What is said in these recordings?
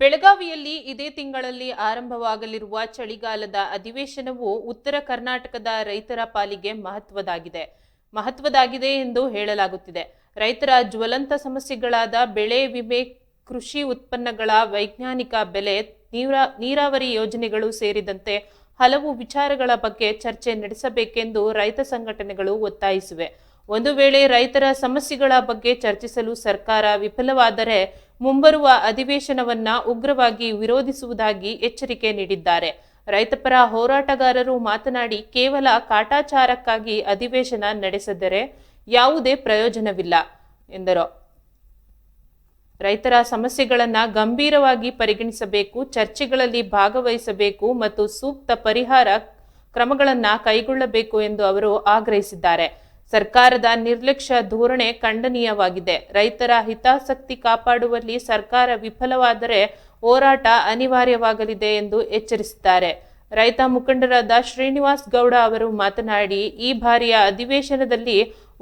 ಬೆಳಗಾವಿಯಲ್ಲಿ ಇದೇ ತಿಂಗಳಲ್ಲಿ ಆರಂಭವಾಗಲಿರುವ ಚಳಿಗಾಲದ ಅಧಿವೇಶನವು ಉತ್ತರ ಕರ್ನಾಟಕದ ರೈತರ ಪಾಲಿಗೆ ಮಹತ್ವದಾಗಿದೆ. ಮಹತ್ವದಾಗಿದೆ ಎಂದು ಹೇಳಲಾಗುತ್ತಿದೆ. ರೈತರ ಜ್ವಲಂತ ಸಮಸ್ಯೆಗಳಾದ ಬೆಳೆ ವಿಮೆ, ಕೃಷಿ ಉತ್ಪನ್ನಗಳ ವೈಜ್ಞಾನಿಕ ಬೆಲೆ, ನೀರ, ನೀರಾವರಿ ಯೋಜನೆಗಳು ಸೇರಿದಂತೆ ಹಲವು ವಿಚಾರಗಳ ಬಗ್ಗೆ ಚರ್ಚೆ ನಡೆಸಬೇಕೆಂದು ರೈತ ಸಂಘಟನೆಗಳು ಒತ್ತಾಯಿಸಿವೆ. ಒಂದು ವೇಳೆ ರೈತರ ಸಮಸ್ಯೆಗಳ ಬಗ್ಗೆ ಚರ್ಚಿಸಲು ಸರ್ಕಾರ ವಿಫಲವಾದರೆ ಮುಂಬರುವ ಅಧಿವೇಶನವನ್ನ ಉಗ್ರವಾಗಿ ವಿರೋಧಿಸುವುದಾಗಿ ಎಚ್ಚರಿಕೆ ನೀಡಿದ್ದಾರೆ. ರೈತಪರ ಹೋರಾಟಗಾರರು ಮಾತನಾಡಿ, ಕೇವಲ ಕಾಟಾಚಾರಕ್ಕಾಗಿ ಅಧಿವೇಶನ ನಡೆಸಿದರೆ ಯಾವುದೇ ಪ್ರಯೋಜನವಿಲ್ಲ, ಎಂದರು. ರೈತರ ಸಮಸ್ಯೆಗಳನ್ನು ಗಂಭೀರವಾಗಿ ಪರಿಗಣಿಸಬೇಕು, ಚರ್ಚೆಗಳಲ್ಲಿ ಭಾಗವಹಿಸಬೇಕು ಮತ್ತು ಸೂಕ್ತ ಪರಿಹಾರ ಕ್ರಮಗಳನ್ನು ಕೈಗೊಳ್ಳಬೇಕು ಎಂದು ಅವರು ಆಗ್ರಹಿಸಿದ್ದಾರೆ. ಸರ್ಕಾರದ ನಿರ್ಲಕ್ಷ್ಯ ಧೋರಣೆ ಖಂಡನೀಯವಾಗಿದೆ. ರೈತರ ಹಿತಾಸಕ್ತಿ ಕಾಪಾಡುವಲ್ಲಿ ಸರ್ಕಾರ ವಿಫಲವಾದರೆ ಹೋರಾಟ ಅನಿವಾರ್ಯವಾಗಲಿದೆ ಎಂದು ಎಚ್ಚರಿಸಿದ್ದಾರೆ. ರೈತ ಮುಖಂಡರಾದ ಶ್ರೀನಿವಾಸ್ ಗೌಡ ಅವರು ಮಾತನಾಡಿ, ಈ ಬಾರಿಯ ಅಧಿವೇಶನದಲ್ಲಿ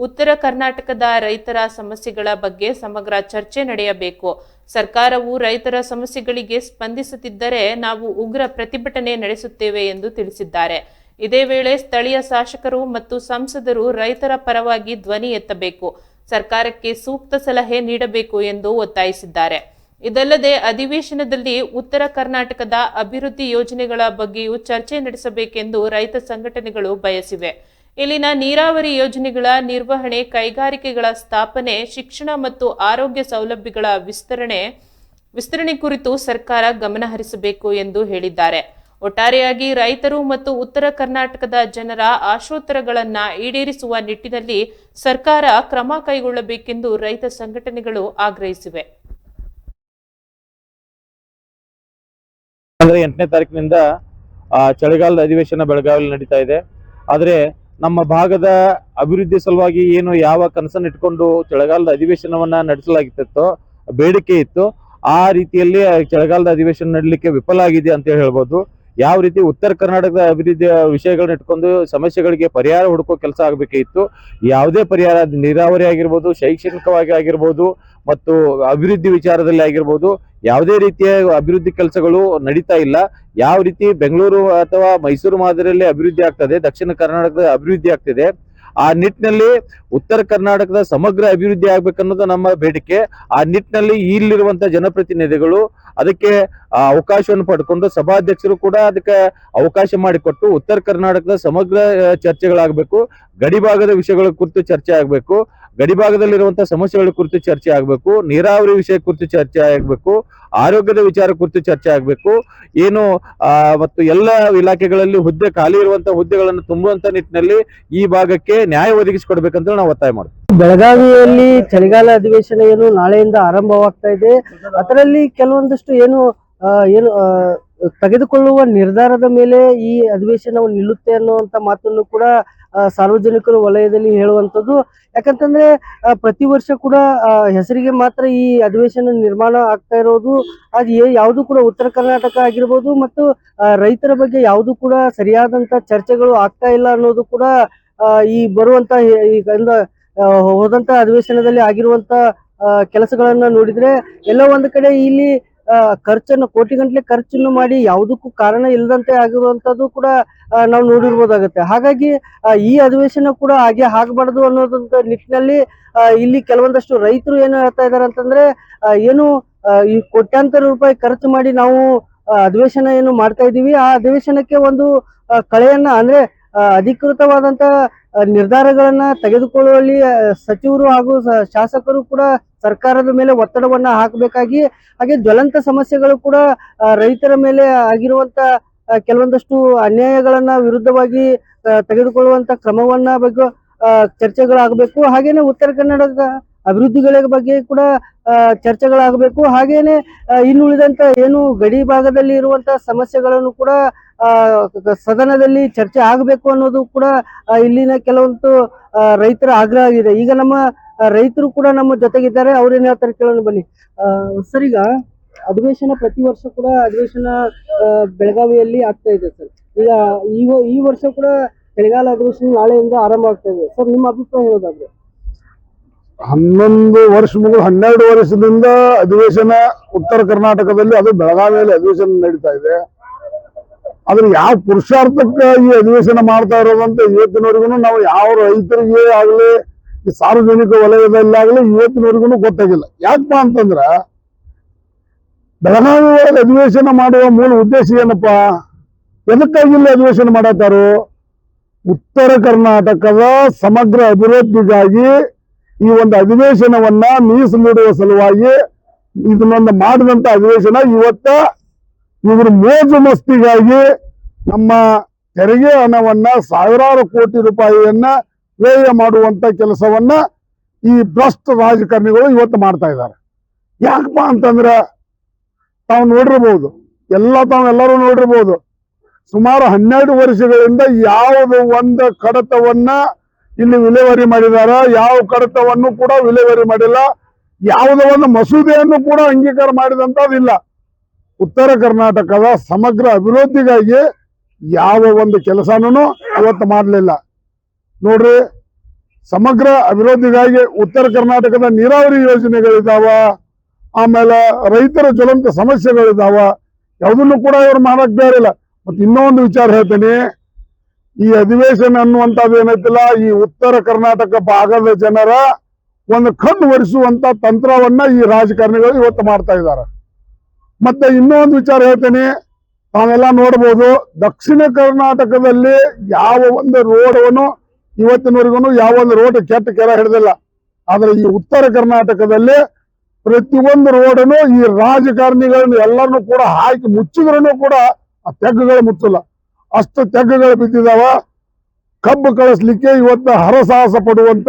ಉತ್ತರ ಕರ್ನಾಟಕದ ರೈತರ ಸಮಸ್ಯೆಗಳ ಬಗ್ಗೆ ಸಮಗ್ರ ಚರ್ಚೆ ನಡೆಯಬೇಕು. ಸರ್ಕಾರವು ರೈತರ ಸಮಸ್ಯೆಗಳಿಗೆ ಸ್ಪಂದಿಸುತ್ತಿದ್ದರೆ ನಾವು ಉಗ್ರ ಪ್ರತಿಭಟನೆ ನಡೆಸುತ್ತೇವೆ ಎಂದು ತಿಳಿಸಿದ್ದಾರೆ. ಇದೇ ವೇಳೆ ಸ್ಥಳೀಯ ಶಾಸಕರು ಮತ್ತು ಸಂಸದರು ರೈತರ ಪರವಾಗಿ ಧ್ವನಿ ಎತ್ತಬೇಕು. ಸರ್ಕಾರಕ್ಕೆ ಸೂಕ್ತ ಸಲಹೆ ನೀಡಬೇಕು ಎಂದು ಒತ್ತಾಯಿಸಿದ್ದಾರೆ. ಇದಲ್ಲದೆ ಅಧಿವೇಶನದಲ್ಲಿ ಉತ್ತರ ಕರ್ನಾಟಕದ ಅಭಿವೃದ್ಧಿ ಯೋಜನೆಗಳ ಬಗ್ಗೆಯೂ ಚರ್ಚೆ ನಡೆಸಬೇಕೆಂದು ರೈತ ಸಂಘಟನೆಗಳು ಬಯಸಿವೆ. ಇಲ್ಲಿನ ನೀರಾವರಿ ಯೋಜನೆಗಳ ನಿರ್ವಹಣೆ, ಕೈಗಾರಿಕೆಗಳ ಸ್ಥಾಪನೆ, ಶಿಕ್ಷಣ ಮತ್ತು ಆರೋಗ್ಯ ಸೌಲಭ್ಯಗಳ ವಿಸ್ತರಣೆ ವಿಸ್ತರಣೆ ಕುರಿತು ಸರ್ಕಾರ ಗಮನ ಹರಿಸಬೇಕು ಎಂದು ಹೇಳಿದ್ದಾರೆ. ಒಟ್ಟಾರೆಯಾಗಿ ರೈತರು ಮತ್ತು ಉತ್ತರ ಕರ್ನಾಟಕದ ಜನರ ಆಶೋತ್ತರಗಳನ್ನ ಈಡೇರಿಸುವ ನಿಟ್ಟಿನಲ್ಲಿ ಸರ್ಕಾರ ಕ್ರಮ ಕೈಗೊಳ್ಳಬೇಕೆಂದು ರೈತ ಸಂಘಟನೆಗಳು ಆಗ್ರಹಿಸಿವೆ. ಅಂದ್ರೆ ಎಂಟನೇ ತಾರೀಕಿನಿಂದ ಚಳಿಗಾಲದ ಅಧಿವೇಶನ ಬೆಳಗಾವಿಯಲ್ಲಿ ನಡೀತಾ ಇದೆ. ಆದರೆ ನಮ್ಮ ಭಾಗದ ಅಭಿವೃದ್ಧಿ ಸಲುವಾಗಿ ಏನು ಯಾವ ಕನಸನ್ನು ಇಟ್ಕೊಂಡು ಚಳಿಗಾಲದ ಅಧಿವೇಶನವನ್ನ ನಡೆಸಲಾಗಿತ್ತೋ ಬೇಡಿಕೆ ಇತ್ತು, ಆ ರೀತಿಯಲ್ಲಿ ಚಳಿಗಾಲದ ಅಧಿವೇಶನ ನಡಲಿಕ್ಕೆ ವಿಫಲ ಆಗಿದೆ ಅಂತ ಹೇಳ್ಬೋದು. ಯಾವ ರೀತಿ ಉತ್ತರ ಕರ್ನಾಟಕದ ಅಭಿವೃದ್ಧಿಯ ವಿಷಯಗಳನ್ನ ಇಟ್ಕೊಂಡು ಸಮಸ್ಯೆಗಳಿಗೆ ಪರಿಹಾರ ಹುಡುಕೋ ಕೆಲಸ ಆಗಬೇಕಿತ್ತು. ಯಾವುದೇ ಪರಿಹಾರ, ನೀರಾವರಿ ಆಗಿರ್ಬೋದು, ಶೈಕ್ಷಣಿಕವಾಗಿ ಆಗಿರ್ಬೋದು ಮತ್ತು ಅಭಿವೃದ್ಧಿ ವಿಚಾರದಲ್ಲಿ ಆಗಿರ್ಬೋದು, ಯಾವುದೇ ರೀತಿಯ ಅಭಿವೃದ್ಧಿ ಕೆಲಸಗಳು ನಡೀತಾ ಇಲ್ಲ. ಯಾವ ರೀತಿ ಬೆಂಗಳೂರು ಅಥವಾ ಮೈಸೂರು ಮಾದರಿಯಲ್ಲಿ ಅಭಿವೃದ್ಧಿ ಆಗ್ತದೆ, ದಕ್ಷಿಣ ಕರ್ನಾಟಕದ ಅಭಿವೃದ್ಧಿ ಆಗ್ತಿದೆ ಆ ನಿಟ್ಟಿನಲ್ಲಿ ಉತ್ತರ ಕರ್ನಾಟಕದ ಸಮಗ್ರ ಅಭಿವೃದ್ಧಿ ಆಗ್ಬೇಕನ್ನೋದು ನಮ್ಮ ಬೇಡಿಕೆ. ಆ ನಿಟ್ಟಿನಲ್ಲಿ ಇಲ್ಲಿರುವಂತಹ ಜನಪ್ರತಿನಿಧಿಗಳು ಅದಕ್ಕೆ ಅವಕಾಶವನ್ನು ಪಡ್ಕೊಂಡು ಸಭಾಧ್ಯಕ್ಷರು ಕೂಡ ಅದಕ್ಕೆ ಅವಕಾಶ ಮಾಡಿಕೊಟ್ಟು ಉತ್ತರ ಕರ್ನಾಟಕದ ಸಮಗ್ರ ಚರ್ಚೆಗಳಾಗಬೇಕು. ಗಡಿಭಾಗದ ವಿಷಯಗಳ ಕುರಿತು ಚರ್ಚೆ ಆಗಬೇಕು. ಗಡಿಭಾಗದಲ್ಲಿರುವಂತಹ ಸಮಸ್ಯೆಗಳ ಕುರಿತು ಚರ್ಚೆ ಆಗಬೇಕು, ನೀರಾವರಿ ವಿಷಯ ಕುರಿತು ಚರ್ಚೆ ಆಗಬೇಕು, ಆರೋಗ್ಯದ ವಿಚಾರ ಕುರಿತು ಚರ್ಚೆ ಆಗಬೇಕು. ಏನು ಮತ್ತು ಎಲ್ಲ ಇಲಾಖೆಗಳಲ್ಲಿ ಹುದ್ದೆ, ಖಾಲಿ ಇರುವಂತಹ ಹುದ್ದೆಗಳನ್ನು ತುಂಬುವಂತ ನಿಟ್ಟಿನಲ್ಲಿ ಈ ಭಾಗಕ್ಕೆ ನ್ಯಾಯ ಒದಗಿಸಿಕೊಡ್ಬೇಕಂತ ನಾವು ಒತ್ತಾಯ ಮಾಡ್ತೀವಿ. ಬೆಳಗಾವಿಯಲ್ಲಿ ಚಳಿಗಾಲ ಅಧಿವೇಶನ ಏನು ನಾಳೆಯಿಂದ ಆರಂಭವಾಗ್ತಾ ಇದೆ. ಅದರಲ್ಲಿ ಕೆಲವೊಂದಷ್ಟು ಏನು ಏನು ತೆಗೆದುಕೊಳ್ಳುವ ನಿರ್ಧಾರದ ಮೇಲೆ ಈ ಅಧಿವೇಶನವು ನಿಲ್ಲುತ್ತೆ ಅನ್ನುವಂತ ಮಾತನ್ನು ಕೂಡ ಸಾರ್ವಜನಿಕರ ವಲಯದಲ್ಲಿ ಹೇಳುವಂತದ್ದು ಯಾಕಂತಂದ್ರೆ ಪ್ರತಿ ವರ್ಷ ಕೂಡ ಹೆಸರಿಗೆ ಮಾತ್ರ ಈ ಅಧಿವೇಶನ ನಿರ್ಮಾಣ ಆಗ್ತಾ ಇರೋದು. ಅದು ಯಾವುದು ಕೂಡ ಉತ್ತರ ಕರ್ನಾಟಕ ಆಗಿರ್ಬೋದು ಮತ್ತು ರೈತರ ಬಗ್ಗೆ ಯಾವುದು ಕೂಡ ಸರಿಯಾದಂತ ಚರ್ಚೆಗಳು ಆಗ್ತಾ ಇಲ್ಲ ಅನ್ನೋದು ಕೂಡ ಈ ಬರುವಂತ ಈಗ ಹೋದಂತ ಅಧಿವೇಶನದಲ್ಲಿ ಆಗಿರುವಂತ ಕೆಲಸಗಳನ್ನ ನೋಡಿದ್ರೆ, ಎಲ್ಲ ಒಂದ್ ಕಡೆ ಇಲ್ಲಿ ಖರ್ಚನ್ನು ಕೋಟಿಗಂಟ್ಲೆ ಖರ್ಚನ್ನು ಮಾಡಿ ಯಾವುದಕ್ಕೂ ಕಾರಣ ಇಲ್ಲದಂತೆ ಆಗಿರುವಂತದ್ದು ಕೂಡ ನಾವು ನೋಡಿರ್ಬೋದಾಗತ್ತೆ. ಹಾಗಾಗಿ ಈ ಅಧಿವೇಶನ ಕೂಡ ಹಾಗೆ ಆಗಬಾರ್ದು ಅನ್ನೋದಂತ ನಿಟ್ಟಿನಲ್ಲಿ ಇಲ್ಲಿ ಕೆಲವೊಂದಷ್ಟು ರೈತರು ಏನು ಹೇಳ್ತಾ ಇದಾರೆ ಅಂತಂದ್ರೆ ಏನು ಈ ಕೋಟ್ಯಾಂತರ ರೂಪಾಯಿ ಖರ್ಚು ಮಾಡಿ ನಾವು ಅಧಿವೇಶನ ಏನು ಮಾಡ್ತಾ ಇದೀವಿ. ಆ ಅಧಿವೇಶನಕ್ಕೆ ಒಂದು ಕಳೆಯನ್ನ ಅಂದ್ರೆ ಅಧಿಕೃತವಾದಂತ ಆ, ನಿರ್ಧಾರಗಳನ್ನ ತೆಗೆದುಕೊಳ್ಳುವಲ್ಲಿ ಸಚಿವರು ಹಾಗೂ ಶಾಸಕರು ಕೂಡ ಸರ್ಕಾರದ ಮೇಲೆ ಒತ್ತಡವನ್ನ ಹಾಕಬೇಕಾಗಿ ಹಾಗೆ ಜ್ವಲಂತ ಸಮಸ್ಯೆಗಳು ಕೂಡ ರೈತರ ಮೇಲೆ ಆಗಿರುವಂತ ಕೆಲವೊಂದಷ್ಟು ಅನ್ಯಾಯಗಳನ್ನ ವಿರುದ್ಧವಾಗಿ ತೆಗೆದುಕೊಳ್ಳುವಂತ ಕ್ರಮವನ್ನ ಬಗ್ಗೆ ಚರ್ಚೆಗಳಾಗಬೇಕು. ಹಾಗೇನೆ ಉತ್ತರ ಕನ್ನಡದ ಅಭಿವೃದ್ಧಿಗಳ ಬಗ್ಗೆ ಕೂಡ ಚರ್ಚೆಗಳಾಗಬೇಕು. ಹಾಗೇನೆ ಇನ್ನುಳಿದಂತ ಏನು ಗಡಿ ಭಾಗದಲ್ಲಿ ಇರುವಂತ ಸಮಸ್ಯೆಗಳನ್ನು ಕೂಡ ಸದನದಲ್ಲಿ ಚರ್ಚೆ ಆಗಬೇಕು ಅನ್ನೋದು ಕೂಡ ಇಲ್ಲಿನ ಕೆಲವೊಂದು ರೈತರ ಆಗ್ರಹ ಆಗಿದೆ. ಈಗ ನಮ್ಮ ರೈತರು ಕೂಡ ನಮ್ಮ ಜೊತೆಗಿದ್ದಾರೆ. ಅವ್ರೇನ್ ಹೇಳ್ತಾರೆ ಕೇಳೋಣ ಬನ್ನಿ. ಸರ್, ಈಗ ಅಧಿವೇಶನ ಪ್ರತಿ ವರ್ಷ ಕೂಡ ಅಧಿವೇಶನ ಬೆಳಗಾವಿಯಲ್ಲಿ ಆಗ್ತಾ ಇದೆ, ಸರ್. ಈಗ ಈ ಈ ವರ್ಷ ಕೂಡ ಚಳಿಗಾಲ ಅಧಿವೇಶನ ನಾಳೆಯಿಂದ ಆರಂಭ ಆಗ್ತಾ ಇದೆ. ಸರ್, ನಿಮ್ಮ ಅಭಿಪ್ರಾಯ ಹೇಳೋದಾದ್ರೆ? ಹನ್ನೊಂದು ವರ್ಷ ಮುಗಿದು ಹನ್ನೆರಡು ವರ್ಷದಿಂದ ಅಧಿವೇಶನ ಉತ್ತರ ಕರ್ನಾಟಕದಲ್ಲಿ, ಅದು ಬೆಳಗಾವಿಯಲ್ಲಿ ಅಧಿವೇಶನ ನಡೀತಾ ಇದೆ. ಆದ್ರೆ ಯಾವ ಪುರುಷಾರ್ಥಕ್ಕೆ ಈ ಅಧಿವೇಶನ ಮಾಡ್ತಾ ಇರೋದಂತ ಇವತ್ತಿನವರೆಗೂ ನಾವು ಯಾವ ರೈತರಿಗೆ ಆಗ್ಲಿ, ಈ ಸಾರ್ವಜನಿಕ ವಲಯದಲ್ಲಾಗ್ಲಿ ಇವತ್ತಿನವರೆಗೂ ಗೊತ್ತಾಗಿಲ್ಲ. ಯಾಕಪ್ಪ ಅಂತಂದ್ರ ಬೆಳಗಾವಿ ಒಳಗೆ ಅಧಿವೇಶನ ಮಾಡುವ ಮೂಲ ಉದ್ದೇಶ ಏನಪ್ಪಾ? ಎದಕ್ಕಾಗಿ ಇಲ್ಲಿ ಅಧಿವೇಶನ ಮಾಡತ್ತಾರು? ಉತ್ತರ ಕರ್ನಾಟಕದ ಸಮಗ್ರ ಅಭಿವೃದ್ಧಿಗಾಗಿ ಈ ಒಂದು ಅಧಿವೇಶನವನ್ನ ಮೀಸಲಿಡುವ ಸಲುವಾಗಿ ಇದನ್ನೊಂದು ಮಾಡಿದಂತ ಅಧಿವೇಶನ ಇವತ್ತ ಇವ್ರ ಮೋಜು ಮಸ್ತಿಗಾಗಿ ನಮ್ಮ ತೆರಿಗೆ ಹಣವನ್ನ ಸಾವಿರಾರು ಕೋಟಿ ರೂಪಾಯಿಯನ್ನ ವ್ಯಯ ಮಾಡುವಂತ ಕೆಲಸವನ್ನ ಈ ಭ್ರಷ್ಟ ರಾಜಕಾರಣಿಗಳು ಇವತ್ತು ಮಾಡ್ತಾ ಇದ್ದಾರೆ. ಯಾಕಪ್ಪ ಅಂತಂದ್ರೆ ತಾವು ನೋಡಿರ್ಬೋದು, ಎಲ್ಲ ತಾವೆಲ್ಲರೂ ನೋಡಿರ್ಬೋದು, ಸುಮಾರು ಹನ್ನೆರಡು ವರ್ಷಗಳಿಂದ ಯಾವುದು ಒಂದು ಕಡತವನ್ನ ಇಲ್ಲಿ ವಿಲೇವಾರಿ ಮಾಡಿದಾರ, ಯಾವ ಕಡತವನ್ನು ಕೂಡ ವಿಲೇವಾರಿ ಮಾಡಿಲ್ಲ. ಯಾವುದೋ ಒಂದು ಮಸೂದೆಯನ್ನು ಕೂಡ ಅಂಗೀಕಾರ ಮಾಡಿದಂಥದ್ದಿಲ್ಲ ಉತ್ತರ ಕರ್ನಾಟಕದ ಸಮಗ್ರ ಅಭಿವೃದ್ಧಿಗಾಗಿ ಯಾವ ಒಂದು ಕೆಲಸನೂ ಇವತ್ತು ಮಾಡಲಿಲ್ಲ. ನೋಡ್ರಿ, ಸಮಗ್ರ ಅಭಿವೃದ್ಧಿಗಾಗಿ ಉತ್ತರ ಕರ್ನಾಟಕದ ನೀರಾವರಿ ಯೋಜನೆಗಳಿದಾವ, ಆಮೇಲೆ ರೈತರ ಜ್ವಲಂತ ಸಮಸ್ಯೆಗಳಿದಾವ, ಯಾವುದನ್ನು ಕೂಡ ಇವರು ಮಾಡಕ್ ಬೇರಿಲ್ಲ. ಮತ್ತೆ ಇನ್ನೊಂದು ವಿಚಾರ ಹೇಳ್ತೀನಿ ಈ ಅಧಿವೇಶನ ಅನ್ನುವಂಥದ್ದು ಏನೈತಿಲ್ಲ ಈ ಉತ್ತರ ಕರ್ನಾಟಕ ಭಾಗದ ಜನರ ಒಂದು ಕಣ್ಣು ಒರೆಸುವಂತ ತಂತ್ರವನ್ನ ಈ ರಾಜಕಾರಣಿಗಳು ಇವತ್ತು ಮಾಡ್ತಾ ಇದ್ದಾರೆ. ಮತ್ತೆ ಇನ್ನೊಂದು ವಿಚಾರ ಹೇಳ್ತೇನೆ. ತಾವೆಲ್ಲ ನೋಡ್ಬೋದು, ದಕ್ಷಿಣ ಕರ್ನಾಟಕದಲ್ಲಿ ಯಾವ ಒಂದು ರೋಡವನ್ನು ಇವತ್ತಿನವರೆಗೂ ಯಾವ ಒಂದು ರೋಡ್ ಕೆಟ್ಟ ಕೆರ ಹಿಡಿದಿಲ್ಲ. ಆದ್ರೆ ಈ ಉತ್ತರ ಕರ್ನಾಟಕದಲ್ಲಿ ಪ್ರತಿಯೊಂದು ರೋಡನ್ನು ಈ ರಾಜಕಾರಣಿಗಳನ್ನು ಎಲ್ಲರನ್ನು ಕೂಡ ಹಾಕಿ ಮುಚ್ಚಿದ್ರೂ ಕೂಡ ಆ ತೆಗ್ಗುಗಳು ಮುಚ್ಚಲ್ಲ. ಅಷ್ಟು ತೆಗ್ಗುಗಳು ಬಿದ್ದಿದಾವ. ಕಬ್ಬು ಕಳಿಸ್ಲಿಕ್ಕೆ ಇವತ್ತು ಹರಸಾಹಸ ಪಡುವಂತ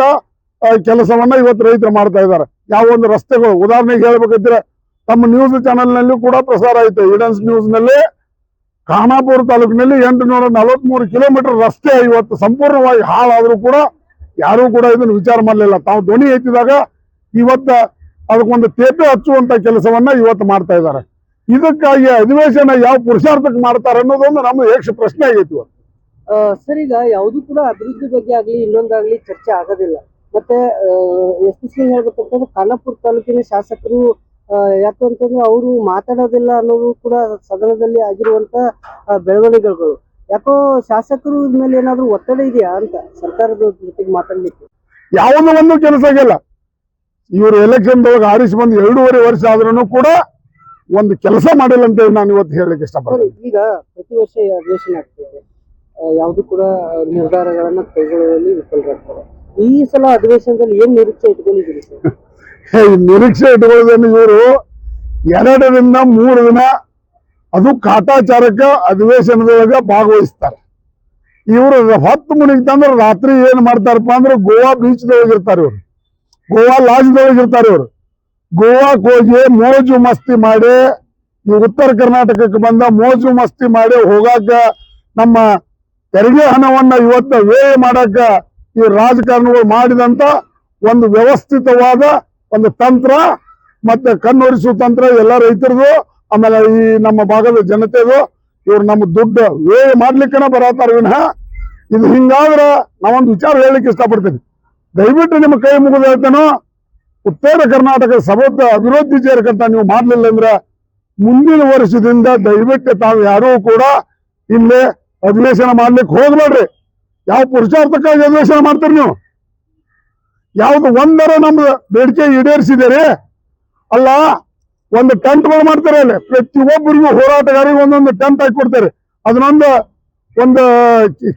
ಕೆಲಸವನ್ನ ಇವತ್ತು ರೈತರು ಮಾಡ್ತಾ ಇದ್ದಾರೆ. ಯಾವ ಒಂದು ರಸ್ತೆಗಳು, ಉದಾಹರಣೆಗೆ ಹೇಳ್ಬೇಕಿದ್ರೆ ತಮ್ಮ ನ್ಯೂಸ್ ಚಾನೆಲ್ನಲ್ಲಿ ಕೂಡ ಪ್ರಸಾರ ಆಯ್ತು. ಇಡನ್ಸ್ ನ್ಯೂಸ್ನಲ್ಲಿ ಖಾನಾಪುರ ತಾಲೂಕಿನಲ್ಲಿ ಎಂಟುನೂರ ನಲವತ್ಮೂರು ಕಿಲೋಮೀಟರ್ ರಸ್ತೆ ಇವತ್ತು ಸಂಪೂರ್ಣವಾಗಿ ಹಾಳಾದ್ರೂ ಕೂಡ ಯಾರೂ ಕೂಡ ಇದನ್ನು ವಿಚಾರ ಮಾಡಲಿಲ್ಲ. ತಾವು ಧ್ವನಿ ಎತ್ತಿದಾಗ ಇವತ್ತ ಅದಕ್ಕೊಂದು ತೇಪೆ ಹಚ್ಚುವಂತ ಕೆಲಸವನ್ನ ಇವತ್ತು ಮಾಡ್ತಾ ಇದ್ದಾರೆ. ಇದಕ್ಕಾಗಿ ಅಧಿವೇಶನ ಯಾವ ಪುರುಷಾರ್ಥಕ್ಕೆ ಮಾಡ್ತಾರೆ ಅನ್ನೋದೊಂದು ನಮ್ಮ ಯಕ್ಷ ಪ್ರಶ್ನೆ ಆಗೈತಿ ಇವತ್ತು. ಸರ್ ಈಗ ಯಾವುದು ಕೂಡ ಅಭಿವೃದ್ಧಿ ಬಗ್ಗೆ ಆಗ್ಲಿ ಇನ್ನೊಂದಾಗ್ಲಿ ಚರ್ಚೆ ಆಗೋದಿಲ್ಲ. ಮತ್ತೆ ಎಸ್ಪೆಷಲಿ ಹೇಳ್ಬೇಕಂತಂದ್ರೆ ಖಾನಾಪುರ ತಾಲೂಕಿನ ಶಾಸಕರು ಆ, ಯಾಕೆ ಅಂತಂದ್ರೆ ಅವರು ಮಾತಾಡೋದಿಲ್ಲ ಅನ್ನೋದು ಕೂಡ ಸದನದಲ್ಲಿ ಆಗಿರುವಂತ ಬೆಳವಣಿಗೆಗಳು. ಯಾಕೋ ಶಾಸಕರು ಮೇಲೆ ಏನಾದ್ರು ಒತ್ತಡ ಇದೆಯಾ ಅಂತ ಸರ್ಕಾರದ ಜೊತೆಗೆ ಮಾತಾಡ್ಲಿಕ್ಕೆ? ಯಾವುದೋ ಒಂದು ಕೆಲಸ ಆಗಿಲ್ಲ. ಇವರು ಎಲೆಕ್ಷನ್ ಒಳಗೆ ಆರಿಸಿ ಬಂದು ಎರಡೂವರೆ ವರ್ಷ ಆದ್ರೂ ಕೂಡ ಒಂದು ಕೆಲಸ ಮಾಡಿಲ್ಲ ಅಂತ ನಾನು ಇವತ್ತು ಹೇಳಲಿಕ್ಕೆ ಇಷ್ಟಪಡ್ತೀನಿ. ಈಗ ಪ್ರತಿ ವರ್ಷ ಅಧಿವೇಶನ ಆಗ್ತದೆ. ಯಾವುದು ಕೂಡ ನಿರ್ಧಾರಗಳನ್ನು ಕೈಗೊಳ್ಳುವಲ್ಲಿ ವಿಫಲರಾಗ್ತಾರೆ ಈ ಸಲ ಅಧಿವೇಶನದಲ್ಲಿ ಏನ್ ನಿರೀಕ್ಷೆ ಇಟ್ಕೊಂಡಿದ್ದೀರಿ ನಿರೀಕ್ಷೆ ಇಟ್ಕೊಳ್ಳೋದನ್ನು ಇವರು ಎರಡರಿಂದ ಮೂರು ದಿನ ಅದು ಕಾಟಾಚಾರಕ್ಕೆ ಅಧಿವೇಶನದೊಳಗೆ ಭಾಗವಹಿಸ್ತಾರೆ. ಇವರು ಹತ್ತು ಮುನಿಗ್ತಂದ್ರೆ ರಾತ್ರಿ ಏನ್ ಮಾಡ್ತಾರಪ್ಪ ಅಂದ್ರೆ ಗೋವಾ ಬೀಚ್ದೊಳಗೆ ಇರ್ತಾರೆ ಇವರು. ಗೋವಾ ಲಾಜ್ದೊಳಗೆ ಇರ್ತಾರೆ ಇವರು. ಗೋವಾಕ್ ಹೋಗಿ ಮೋಜು ಮಸ್ತಿ ಮಾಡಿ ಈ ಉತ್ತರ ಕರ್ನಾಟಕಕ್ಕೆ ಬಂದ ಮೋಜು ಮಸ್ತಿ ಮಾಡಿ ಹೋಗಾಕ ನಮ್ಮ ತೆರಿಗೆ ಹಣವನ್ನ ಇವತ್ತು ವ್ಯಯ ಮಾಡಾಕ ಈ ರಾಜಕಾರಣಿಗಳು ಮಾಡಿದಂತ ಒಂದು ವ್ಯವಸ್ಥಿತವಾದ ಒಂದು ತಂತ್ರ ಮತ್ತೆ ಕಣ್ಣೊರಿಸುವ ತಂತ್ರ ಎಲ್ಲ ರೈತರದು, ಆಮೇಲೆ ಈ ನಮ್ಮ ಭಾಗದ ಜನತೆದು, ಇವ್ರು ನಮ್ಮ ದುಡ್ಡು ವ್ಯಯ ಮಾಡ್ಲಿಕ್ಕನ ಬರತ್ತಾರ ವಿನಃ ಇದು ಹಿಂಗಾದ್ರ ನಾವೊಂದು ವಿಚಾರ ಹೇಳಲಿಕ್ಕೆ ಇಷ್ಟಪಡ್ತೀನಿ. ದಯವಿಟ್ಟು ನಿಮ್ಮ ಕೈ ಮುಗಿದು ಹೇಳ್ತೇನೋ ಉತ್ತರ ಕರ್ನಾಟಕ ಸಮಗ್ರ ಅಭಿವೃದ್ಧಿ ಸೇರಕಂತ ನೀವು ಮಾಡಲಿಲ್ಲ ಅಂದ್ರೆ ಮುಂದಿನ ವರ್ಷದಿಂದ ದಯವಿಟ್ಟು ತಾವು ಯಾರೂ ಕೂಡ ಇಲ್ಲೇ ಅಧಿವೇಶನ ಮಾಡ್ಲಿಕ್ಕೆ ಹೋಗ್ಬೇಡ್ರಿ. ಯಾವ ಪುರುಷಾರ್ಥಕ್ಕಾಗಿ ಅಧಿವೇಶನ ಮಾಡ್ತೀರಿ ನೀವು? ಯಾವ್ದು ಒಂದರ ನಮ್ದು ಬೇಡಿಕೆ ಈಡೇರಿಸಿದ್ದೀರಿ ಅಲ್ಲ, ಒಂದು ಟೆಂಟ್ಗಳು ಮಾಡ್ತಾರೆ ಅಲ್ಲಿ. ಪ್ರತಿಯೊಬ್ಬರಿಗೂ ಹೋರಾಟಗಾರಿಗೆ ಒಂದೊಂದು ಟೆಂಟ್ ಹಾಕಿ ಕೊಡ್ತಾರೆ ಅದನ್ನೊಂದು ಒಂದು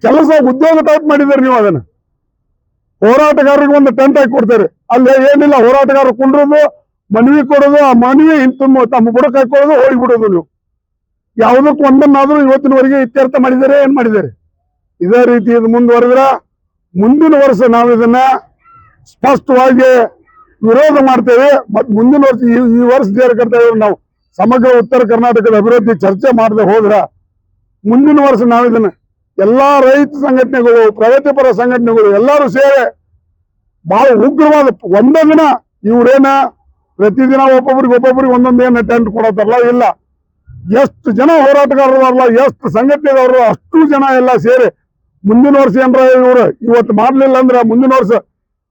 ಕೆಲಸ ಉದ್ಯೋಗ ಟೈಪ್ ಮಾಡಿದಾರೆ ನೀವು ಅದನ್ನ. ಹೋರಾಟಗಾರರಿಗೆ ಒಂದು ಟೆಂಟ್ ಹಾಕಿ ಕೊಡ್ತಾರೆ. ಅಲ್ಲಿ ಏನಿಲ್ಲ ಹೋರಾಟಗಾರರು ಕುಂಡ್ರದು, ಮನವಿ ಕೊಡೋದು, ಆ ಮನವಿ ತುಂಬ ತಮ್ಮ ಬುಡಕ್ಕೆ ಹಾಕೊಳ್ಳೋದು ಹೋಗಿ ಬಿಡೋದು ನೀವು ಯಾವುದಕ್ಕೂ ಒಂದನ್ನಾದ್ರೂ ಇವತ್ತಿನವರೆಗೆ ಇತ್ಯರ್ಥ ಮಾಡಿದ್ದಾರೆ ಏನ್ ಮಾಡಿದ್ದಾರೆ ಇದೇ ರೀತಿ ಇದು ಮುಂದುವರೆದ್ರ, ಮುಂದಿನ ವರ್ಷ ನಾವು ಇದನ್ನ ಸ್ಪಷ್ಟವಾಗಿ ವಿರೋಧ ಮಾಡ್ತೇವೆ. ಮತ್ತು ಮುಂದಿನ ವರ್ಷ, ಈ ವರ್ಷ ಸೇರ್ಕರ್ತಾ ಇದ್ರು ನಾವು. ಸಮಗ್ರ ಉತ್ತರ ಕರ್ನಾಟಕದ ಅಭಿವೃದ್ಧಿ ಚರ್ಚೆ ಮಾಡದೆ ಹೋದ್ರ, ಮುಂದಿನ ವರ್ಷ ನಾವು ಇದನ್ನ ಎಲ್ಲಾ ರೈತ ಸಂಘಟನೆಗಳು ಪ್ರಗತಿಪರ ಸಂಘಟನೆಗಳು ಎಲ್ಲರೂ ಸೇರಿ ಬಹಳ ಉಗ್ರವಾದ ಒಂದೇ ದಿನ ಇವ್ರೇನ ಪ್ರತಿದಿನ ಒಬ್ಬೊಬ್ರಿಗೆ ಒಬ್ಬೊಬ್ರಿಗೆ ಏನು ಟೆಂಟ್ ಕೊಡತ್ತಾರಲ್ಲ ಇಲ್ಲ. ಎಷ್ಟು ಜನ ಹೋರಾಟಗಾರರು ಅಲ್ಲ ಎಷ್ಟು ಸಂಘಟನೆದವರು, ಅಷ್ಟು ಜನ ಎಲ್ಲ ಸೇರಿ. ಮುಂದಿನ ವರ್ಷ ಏನರ ಇವರು ಇವತ್ತು ಮಾಡ್ಲಿಲ್ಲ ಅಂದ್ರೆ ಮುಂದಿನ ವರ್ಷ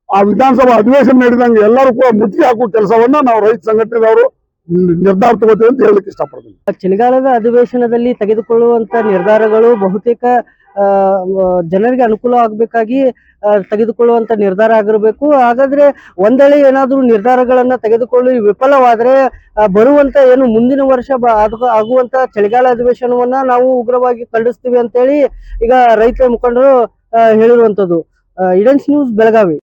ಆ ವಿಧಾನಸಭಾ ಅಧಿವೇಶನ ನಡೆದಂಗೆ ಎಲ್ಲರೂ ಕೂಡ ಮುತ್ತಿಗೆ ಹಾಕುವ ಕೆಲಸವನ್ನ ನಾವು ರೈತ ಸಂಘಟನೆದವರು ನಿರ್ಧಾರ ತಗೋತೀವಿ ಅಂತ ಹೇಳಲಿಕ್ಕೆ ಇಷ್ಟಪಡ್ತೀನಿ. ಚಳಿಗಾಲದ ಅಧಿವೇಶನದಲ್ಲಿ ತೆಗೆದುಕೊಳ್ಳುವಂತ ನಿರ್ಧಾರಗಳು ಬಹುತೇಕ ಜನರಿಗೆ ಅನುಕೂಲ ಆಗ್ಬೇಕಾಗಿ ತೆಗೆದುಕೊಳ್ಳುವಂತ ನಿರ್ಧಾರ ಆಗಿರಬೇಕು. ಹಾಗಾದ್ರೆ ಒಂದೇಳೆ ಏನಾದರೂ ನಿರ್ಧಾರಗಳನ್ನ ತೆಗೆದುಕೊಳ್ಳಿ, ವಿಫಲವಾದ್ರೆ ಬರುವಂತ ಏನು ಮುಂದಿನ ವರ್ಷ ಆಗುವಂತ ಚಳಿಗಾಲ ಅಧಿವೇಶನವನ್ನ ನಾವು ಉಗ್ರವಾಗಿ ಖಂಡಿಸ್ತೀವಿ ಅಂತೇಳಿ ಈಗ ರೈತ ಮುಖಂಡರು ಹೇಳಿರುವಂತದ್ದು ಇಡನ್ಸ್ ನ್ಯೂಸ್ ಬೆಳಗಾವಿ.